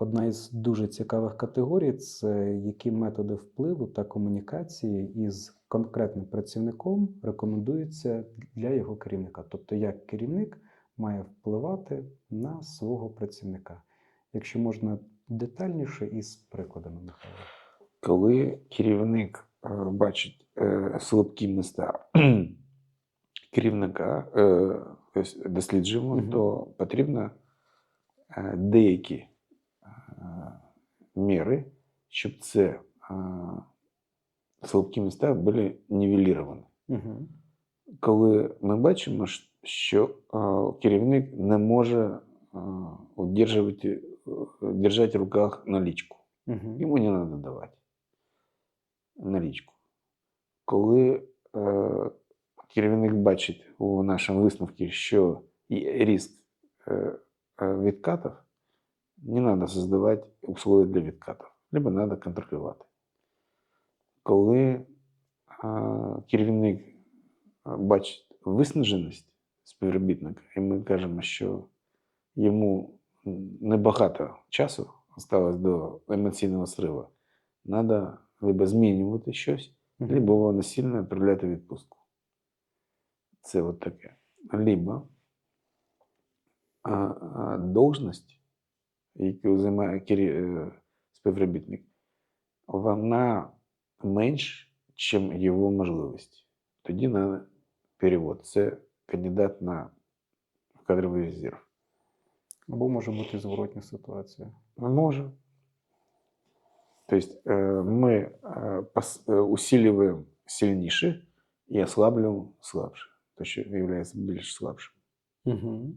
Одна із дуже цікавих категорій це які методи впливу та комунікації із конкретним працівником рекомендуються для його керівника. Тобто, як керівник має впливати на свого працівника. Якщо можна детальніше із прикладами, Михайло. Коли керівник е, бачить е, слабкі міста керівника, е, досліджуємо, Мгм. то потрібно деякі міри, щоб це слабкі міста були нівеліровані. Угу. Коли ми бачимо, що керівник не може удержувати, держати в руках налічку. Угу. Йому не треба давати налічку. Коли керівник бачить у нашому висновку, що є ризик е, е, відкатів, не треба создавати условия для відкатів, либо треба контролювати. Коли е, керівник бачить виснаженість співробітника, і ми кажемо, що йому небагато часу осталось до емоційного зриву, треба либо змінювати щось, либо насильно відправляти відпустку. Це от таке. Либо а, а, должність, яку займає кері- е, співробітник, вона менш, ніж його можливості. Тоді треба перевод. Це кандидат на кадровий резерв. Або може бути зворотня ситуація. Може. То есть э, мы э, пос- э, усиливаем сильнейший и ослабливаем слабший, то, что является більш слабшим. Угу.